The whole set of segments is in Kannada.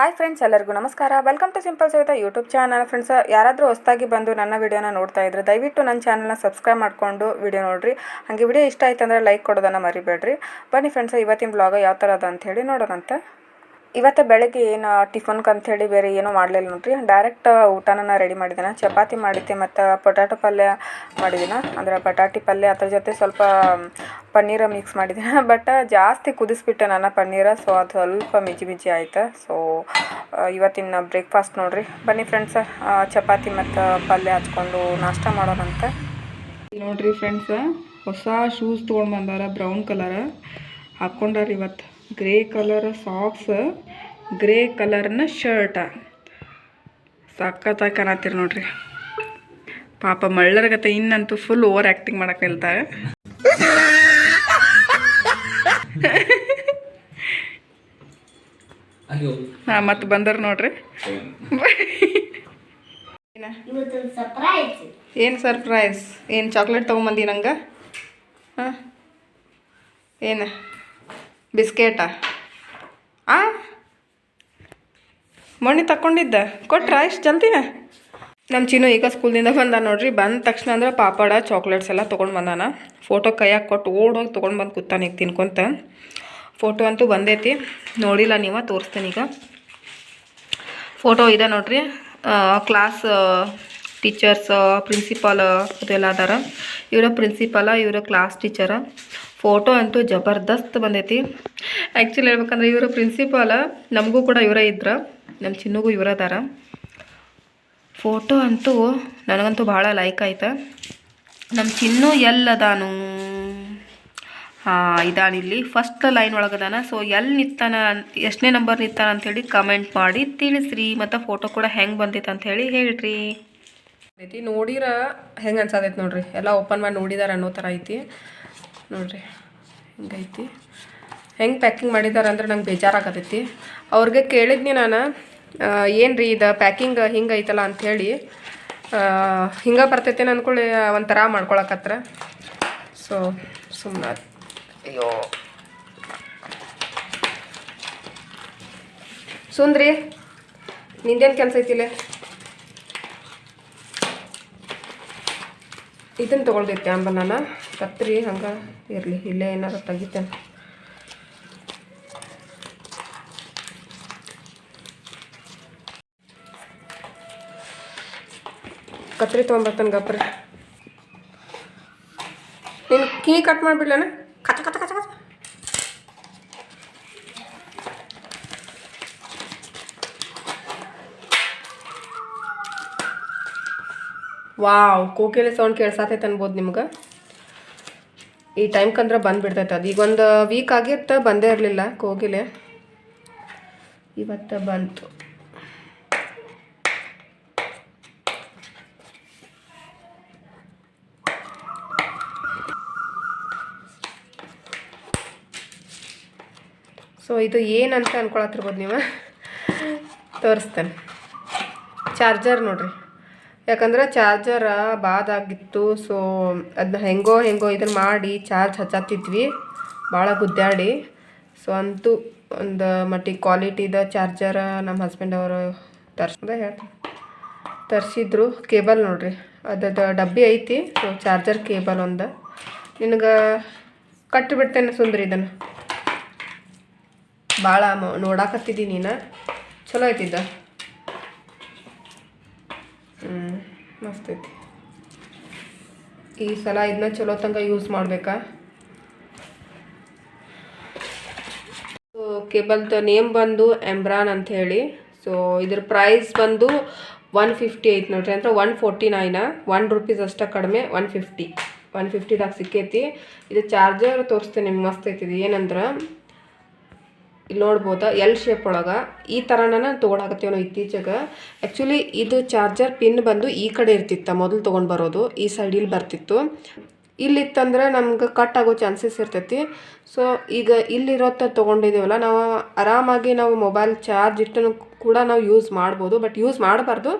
ಹಾಯ್ ಫ್ರೆಂಡ್ಸ್ ಎಲ್ಲರಿಗೂ ನಮಸ್ಕಾರ. Welcome to simple Savita YouTube channel friends ಯಾರಾದರೂ ಹೊಸದಾಗಿ ಬಂದು ನನ್ನ ವಿಡಿಯೋನ ನೋಡ್ತಾ ಇದ್ರೆ ದಯವಿಟ್ಟು ನನ್ನ ಚಾನಲ್ನ ಸಬ್ಸ್ಕ್ರೈಬ್ ಮಾಡಿಕೊಂಡು ವಿಡಿಯೋ ನೋಡಿರಿ. ಹಾಗೆ ವಿಡಿಯೋ ಇಷ್ಟ ಆಯ್ತಂದ್ರೆ ಲೈಕ್ ಕೊಡೋದನ್ನು ಮರಿಬೇಡ್ರಿ. ಬನ್ನಿ ಫ್ರೆಂಡ್ಸ್ ಇವತ್ತಿನ ಬ್ಲಾಗ್ ಯಾವ ಥರ ಅದ ಹೇಳಿ ನೋಡೋಣಂತೆ. ಇವತ್ತು ಬೆಳಗ್ಗೆ ಏನು ಟಿಫನ್ಗೆ ಅಂಥೇಳಿ ಬೇರೆ ಏನೂ ಮಾಡಲಿಲ್ಲ ನೋಡಿರಿ. ಡೈರೆಕ್ಟ್ ಊಟನ ರೆಡಿ ಮಾಡಿದ್ದೇನೆ ಚಪಾತಿ ಮಾಡಿದ್ದೆ ಮತ್ತು ಪೊಟ್ಯಾಟೊ ಪಲ್ಯ ಮಾಡಿದ್ದೀನಿ ಅಂದ್ರೆ ಬಟಾಟಿ ಪಲ್ಯ ಅದ್ರ ಜೊತೆ ಸ್ವಲ್ಪ ಪನ್ನೀರ ಮಿಕ್ಸ್ ಮಾಡಿದ್ದೀನಿ ಬಟ್ ಜಾಸ್ತಿ ಕುದಿಸ್ಬಿಟ್ಟೆ ನಾನು ಪನ್ನೀರ. ಸೊ ಅದು ಸ್ವಲ್ಪ ಮಿಜಿ ಮಿಜಿ ಆಯ್ತು. ಸೊ ಇವತ್ತಿನ ಬ್ರೇಕ್ಫಾಸ್ಟ್ ನೋಡಿರಿ. ಬನ್ನಿ ಫ್ರೆಂಡ್ಸ್ ಚಪಾತಿ ಮತ್ತು ಪಲ್ಯ ಹಚ್ಕೊಂಡು ನಾಷ್ಟ ಮಾಡೋಣಂತೆ ನೋಡಿರಿ ಫ್ರೆಂಡ್ಸ್ ಹೊಸ ಶೂಸ್ ತೊಗೊಂಡು ಬಂದಾರ ಬ್ರೌನ್ ಕಲರ್ ಹಾಕ್ಕೊಂಡಾರ ಇವತ್ತು. ಗ್ರೇ ಕಲರ್ ಸಾಕ್ಸ್ ಗ್ರೇ ಕಲರ್ನ ಶರ್ಟ ಸಖತ್ತಾಗಿ ಕಾಣತ್ತೀರಿ ನೋಡ್ರಿ. ಪಾಪ ಮಳ್ಳರ್ಗತ್ತೆ ಇನ್ನಂತೂ ಫುಲ್ ಓವರ್ ಆ್ಯಕ್ಟಿಂಗ್ ಮಾಡಕ್ಕೆ ನಿಲ್ತಾರೆ ಹಾಂ ಮತ್ತೆ ಬಂದರು ನೋಡ್ರಿ. ಏನ್ ಸರ್ಪ್ರೈಸ್ ಏನು ಸರ್ಪ್ರೈಸ್ ಏನು ಚಾಕ್ಲೇಟ್ ತೊಗೊಂಬಂದಿ ನಂಗೆ? ಹಾಂ? ಏನು? ಬಿಸ್ಕೆಟಾ. ಆ? ಮೊನ್ನೆ ತಗೊಂಡಿದ್ದ ಕೊಟ್ರಾ ಇಷ್ಟು ಜಲ್ದಿನ? ನಮ್ಮ ಚೀನು ಈಗ ಸ್ಕೂಲ್ದಿಂದ ಬಂದ ನೋಡ್ರಿ, ಬಂದ ತಕ್ಷಣ ಅಂದ್ರೆ ಪಾಪಡ, ಚಾಕ್ಲೇಟ್ಸ್ ಎಲ್ಲ ತೊಗೊಂಡು ಬಂದಾನ. ಫೋಟೋ ಕೈಯಾಗೆ ಕೊಟ್ಟು ಓಡೋಗಿ ತೊಗೊಂಡು ಬಂದು ಕೂತಾನ ಈಗ ತಿನ್ಕೊಂತ. ಫೋಟೋ ಅಂತೂ ಬಂದೈತಿ. ನೋಡಿಲ್ಲ ನೀವು, ತೋರಿಸ್ತೇನೆ ಈಗ. ಫೋಟೋ ಇದೆ ನೋಡ್ರಿ. ಕ್ಲಾಸ್ ಟೀಚರ್ಸ್ ಪ್ರಿನ್ಸಿಪಾಲ್ ಅದೆಲ್ಲ ಅದಾರ. ಇವರ ಪ್ರಿನ್ಸಿಪಾಲ, ಇವರ ಕ್ಲಾಸ್ ಟೀಚರ. ಫೋಟೋ ಅಂತೂ ಜಬರ್ದಸ್ತ್ ಬಂದೈತಿ. ಆ್ಯಕ್ಚುಲಿ ಹೇಳ್ಬೇಕಂದ್ರೆ ಇವರು ಪ್ರಿನ್ಸಿಪಾಲ ನಮಗೂ ಕೂಡ ಇವರೇ ಇದ್ರ. ನಮ್ಮ ಚಿನ್ನಗೂ ಇವರ ಅದಾರ. ಫೋಟೋ ಅಂತೂ ನನಗಂತೂ ಭಾಳ ಲೈಕ್ ಆಯ್ತು. ನಮ್ಮ ಚಿನ್ನು ಎಲ್ಲದಾನು? ಹಾಂ ಇದಾನಿಲ್ಲಿ ಫಸ್ಟ್ ಲೈನ್ ಒಳಗದಾನ. ಸೊ ಎಲ್ಲಿ ನಿತ್ತಾನ, ಎಷ್ಟನೇ ನಂಬರ್ ನಿತ್ತಾನ ಅಂಥೇಳಿ ಕಮೆಂಟ್ ಮಾಡಿ ತಿಳಿಸ್ರಿ. ಮತ್ತು ಫೋಟೋ ಕೂಡ ಹೆಂಗೆ ಬಂದೈತೆ ಅಂಥೇಳಿ ಹೇಳ್ರಿ. ಐತಿ ನೋಡಿರ ಹೆಂಗೆ ಅನ್ಸತೈತಿ ನೋಡ್ರಿ. ಎಲ್ಲ ಓಪನ್ ಮಾಡಿ ನೋಡಿದಾರ ಅನ್ನೋ ಥರ ಐತಿ. ನೋಡ್ರಿ, ಹಿಂಗೈತಿ? ಹೆಂಗೆ ಪ್ಯಾಕಿಂಗ್ ಮಾಡಿದ್ದಾರೆ ಅಂದ್ರೆ ನಂಗೆ ಬೇಜಾರಾಗತೈತಿ. ಅವ್ರಿಗೆ ಕೇಳಿದ್ನಿ ನಾನು ಏನು ರೀ ಇದು ಪ್ಯಾಕಿಂಗ್ ಹಿಂಗೆ ಐತಲ್ಲ ಅಂಥೇಳಿ ಹಿಂಗೆ ಬರ್ತೈತೆ ಅಂದ್ಕೊಳ್ಳಿ ಒಂಥರ ಮಾಡ್ಕೊಳಕತ್ರ. ಸೊ ಸುಮ್ಮನೆ ಅಯ್ಯೋ. ಸುಂದ್ರಿ, ನಿಂದೇನು ಕೆಲಸ ಐತಿಲ್ಲ ಇದನ್ನು ತೊಗೊಳ್ದೈತೆ ಅಂಬ ನಾನು. ಕತ್ರಿ ಹಂಗೆ. ಇರಲಿ, ಇಲ್ಲೇ ಏನಾರು ತೆಗಿತೇನೆ. ಕತ್ರಿ ತೊಗೊಂಬರ್ತಾನೆ ಗಪ್ರಿ. ನೀನು ಕೀ ಕಟ್ ಮಾಡಿಬಿಡ್ಲೇನ? ಕಚ ಕಚ ಕಚ ಕಚ. ವಾವ್, ಕೋಕಿಲೆ ಸೌಂಡ್ ಕೇಳ್ಸಾತೈತೆ ಅನ್ಬೋದು ನಿಮ್ಗೆ. ಈ ಟೈಮ್ಕಂದ್ರೆ ಬಂದುಬಿಡ್ತೈತೆ ಅದು. ಈಗ ಒಂದು ವೀಕ್ ಆಗಿತ್ತು ಬಂದೇ ಇರಲಿಲ್ಲ, ಕೋಗಿಲೆ. ಇವತ್ತು ಬಂತು. ಸೊ ಇದು ಏನಂತ ಅನ್ಕೊಳತ್ತಿರ್ಬೋದು ನೀವು? ತೋರಿಸ್ತೇನೆ. ಚಾರ್ಜರ್ ನೋಡ್ರಿ. ಯಾಕಂದ್ರೆ ಚಾರ್ಜರ ಬಾದಾಗಿತ್ತು ಸೊ ಅದನ್ನ ಹೆಂಗೋ ಹೆಂಗೋ ಇದನ್ನು ಮಾಡಿ ಚಾರ್ಜ್ ಹಚ್ಚತ್ತಿದ್ವಿ ಭಾಳ ಗುದ್ದಾಡಿ. ಸೊ ಅಂತೂ ಒಂದು ಮಟ್ಟಿಗೆ ಕ್ವಾಲಿಟಿದ ಚಾರ್ಜರ ನಮ್ಮ ಹಸ್ಬೆಂಡ್ ಅವರು ತರ್ಸ್ದೆ ಹೇಳ್ತೀನಿ. ತರಿಸಿದ್ರು, ಕೇಬಲ್ ನೋಡ್ರಿ ಅದದ ಡಬ್ಬಿ ಐತಿ ಸೊ ಚಾರ್ಜರ್ ಕೇಬಲ್ ಒಂದು. ನಿನಗೆ ಕಟ್ಟಿಬಿಡ್ತೇನೆ ಸುಂದ್ರಿ ಇದನ್ನು. ಭಾಳ ನೋಡಾಕತ್ತಿದ್ದಿ ನೀನು. ಚಲೋ ಐತಿದ್ದ ಹ್ಞೂ ಮಸ್ತ್ ಐತಿ. ಈ ಸಲ ಇದನ್ನ ಚಲೋ ತನಕ ಯೂಸ್ ಮಾಡಬೇಕಾ? ಸೊ ಕೇಬಲ್ದು ನೇಮ್ ಬಂದು ಎಂಬ್ರಾನ್ ಅಂತ ಹೇಳಿ. ಸೊ ಇದ್ರ ಪ್ರೈಸ್ ಬಂದು ಒನ್ ಫಿಫ್ಟಿ ಐತಿ ನೋಡ್ರಿ. ಅಂದ್ರೆ one forty nine one rupees ಅಷ್ಟೇ ಕಡಿಮೆ ಒನ್ ಫಿಫ್ಟಿ ಒನ್ ಫಿಫ್ಟಿದಾಗ ಸಿಕ್ಕೈತಿ. ಇದು ಚಾರ್ಜರ್ ತೋರಿಸ್ತೀನಿ, ನಿಮ್ಗೆ ಮಸ್ತ್ ಐತಿ. ಇದು ಏನಂದ್ರೆ ಇಲ್ಲಿ ನೋಡ್ಬೋದು ಎಲ್ ಶೇಪ್ ಒಳಗೆ. ಈ ಥರನ ತೊಗೊಳಕತ್ತೀವಿ ನಾವು ಇತ್ತೀಚೆಗೆ. ಆ್ಯಕ್ಚುಲಿ ಇದು ಚಾರ್ಜರ್ ಪಿನ್ ಬಂದು ಈ ಕಡೆ ಇರ್ತಿತ್ತು, ಮೊದಲು ತೊಗೊಂಡು ಬರೋದು, ಈ ಸೈಡ್ ಇಲ್ಲಿ ಬರ್ತಿತ್ತು. ಇಲ್ಲಿತ್ತಂದ್ರೆ ನಮ್ಗೆ ಕಟ್ ಆಗೋ ಚಾನ್ಸಸ್ ಇರ್ತೈತಿ. ಸೊ ಈಗ ಇಲ್ಲಿರೋತ್ತ ತೊಗೊಂಡಿದ್ದೀವಲ್ಲ ನಾವು ಆರಾಮಾಗಿ ನಾವು ಮೊಬೈಲ್ ಚಾರ್ಜ್ ಇಟ್ಟು ಕೂಡ ನಾವು ಯೂಸ್ ಮಾಡ್ಬೋದು. ಬಟ್ ಯೂಸ್ ಮಾಡಬಾರ್ದು.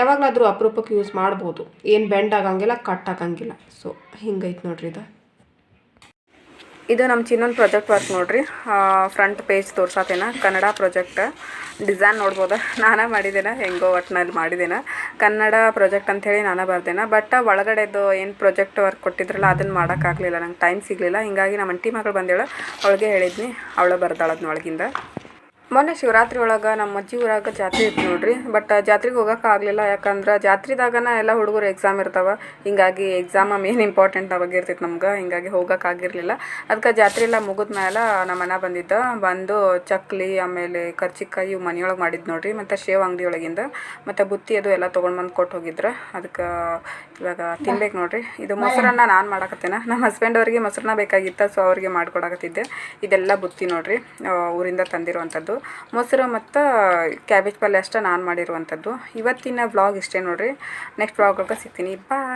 ಯಾವಾಗಲಾದರೂ ಅಪರೂಪಕ್ಕೆ ಯೂಸ್ ಮಾಡ್ಬೋದು. ಏನು ಬೆಂಡ್ ಆಗಂಗಿಲ್ಲ ಕಟ್ ಆಗಂಗಿಲ್ಲ. ಸೊ ಹಿಂಗೈತೆ ನೋಡ್ರಿ ಇದು. ಇದು ನಮ್ಮ ಚಿನ್ನೊಂದು ಪ್ರಾಜೆಕ್ಟ್ ವರ್ಕ್ ನೋಡ್ರಿ. ಫ್ರಂಟ್ ಪೇಜ್ ತೋರ್ಸತ್ತೇನ ಕನ್ನಡ ಪ್ರಾಜೆಕ್ಟ್ ಡಿಸೈನ್ ನೋಡ್ಬೋದ? ನಾನೇ ಮಾಡಿದ್ದೇನೆ ಹೆಂಗೋ ಒಟ್ಟಿನಲ್ಲಿ ಮಾಡಿದ್ದೇನೆ ಕನ್ನಡ ಪ್ರಾಜೆಕ್ಟ್ ಅಂಥೇಳಿ ನಾನೇ ಬರ್ದೇನೆ. ಬಟ್ ಒಳಗಡೆದು ಏನು ಪ್ರಾಜೆಕ್ಟ್ ವರ್ಕ್ ಕೊಟ್ಟಿದ್ರಲ್ಲ ಅದನ್ನು ಮಾಡೋಕ್ಕಾಗಲಿಲ್ಲ. ನಂಗೆ ಟೈಮ್ ಸಿಗಲಿಲ್ಲ. ಹಿಂಗಾಗಿ ನಮ್ಮ ಅಂಟಿ ಮಗಳು ಬಂದೇಳು. ಅವಳಿಗೆ ಹೇಳಿದ್ನಿ. ಅವಳು ಬರ್ದಾಳದ್ನ ಒಳಗಿಂದ. ಮೊನ್ನೆ ಶಿವರಾತ್ರಿ ಒಳಗೆ ನಮ್ಮ ಅಜ್ಜಿ ಊರಾಗ ಜಾತ್ರೆ ಇತ್ತು ನೋಡ್ರಿ. ಬಟ್ ಜಾತ್ರೆಗೆ ಆಗಲಿಲ್ಲ. ಯಾಕಂದ್ರೆ ಜಾತ್ರೆದಾಗನ ಎಲ್ಲ ಹುಡುಗರು ಎಕ್ಸಾಮ್ ಇರ್ತಾವೆ. ಹಿಂಗಾಗಿ ಎಕ್ಸಾಮ ಮೇನ್ ಇಂಪಾರ್ಟೆಂಟ್ ಅವಾಗ ಇರ್ತೈತೆ ನಮ್ಗೆ. ಹಿಂಗಾಗಿ ಹೋಗೋಕ್ಕಾಗಿರಲಿಲ್ಲ ಅದಕ್ಕೆ ಜಾತ್ರೆ ಎಲ್ಲ ಮುಗಿದ ಮೇಲೆ ನಮ್ಮ ಅಣ್ಣ ಬಂದಿದ್ದ. ಬಂದು ಚಕ್ಲಿ, ಆಮೇಲೆ ಕರ್ಚಿಕಾಯಿ ಇವು ಮನೆಯೊಳಗೆ ಮಾಡಿದ್ದು ನೋಡ್ರಿ. ಮತ್ತು ಶೇವ್ ಅಂಗಡಿ ಒಳಗಿಂದ ಮತ್ತು ಬುತ್ತಿ ಅದು ಎಲ್ಲ ತೊಗೊಂಡು ಬಂದು ಕೊಟ್ಟು ಹೋಗಿದ್ರು. ಅದಕ್ಕೆ ಇವಾಗ ತಿನ್ಬೇಕು ನೋಡ್ರಿ. ಇದು ಮೊಸರನ್ನ ನಾನು ಮಾಡಾಕತ್ತೇನೆ. ನಮ್ಮ ಹಸ್ಬೆಂಡ್ ಅವರಿಗೆ ಮೊಸರನ್ನ ಬೇಕಾಗಿತ್ತು ಸೊ ಅವ್ರಿಗೆ ಮಾಡ್ಕೊಡಕತ್ತಿದ್ದೆ. ಇದೆಲ್ಲ ಬುತ್ತಿ ನೋಡ್ರಿ. ಊರಿಂದ ತಂದಿರುವಂಥದ್ದು ಮೊಸರು ಮತ್ತು ಕ್ಯಾಬೇಜ್ ಪಲ್ಯ ಅಷ್ಟೇ ನಾನು ಮಾಡಿರುವಂಥದ್ದು. ಇವತ್ತಿನ ವ್ಲಾಗ್ ಇಷ್ಟೇ ನೋಡಿರಿ. ನೆಕ್ಸ್ಟ್ ವ್ಲಾಗ್ ಸಿಗ್ತೀನಿ. ಬಾಯ್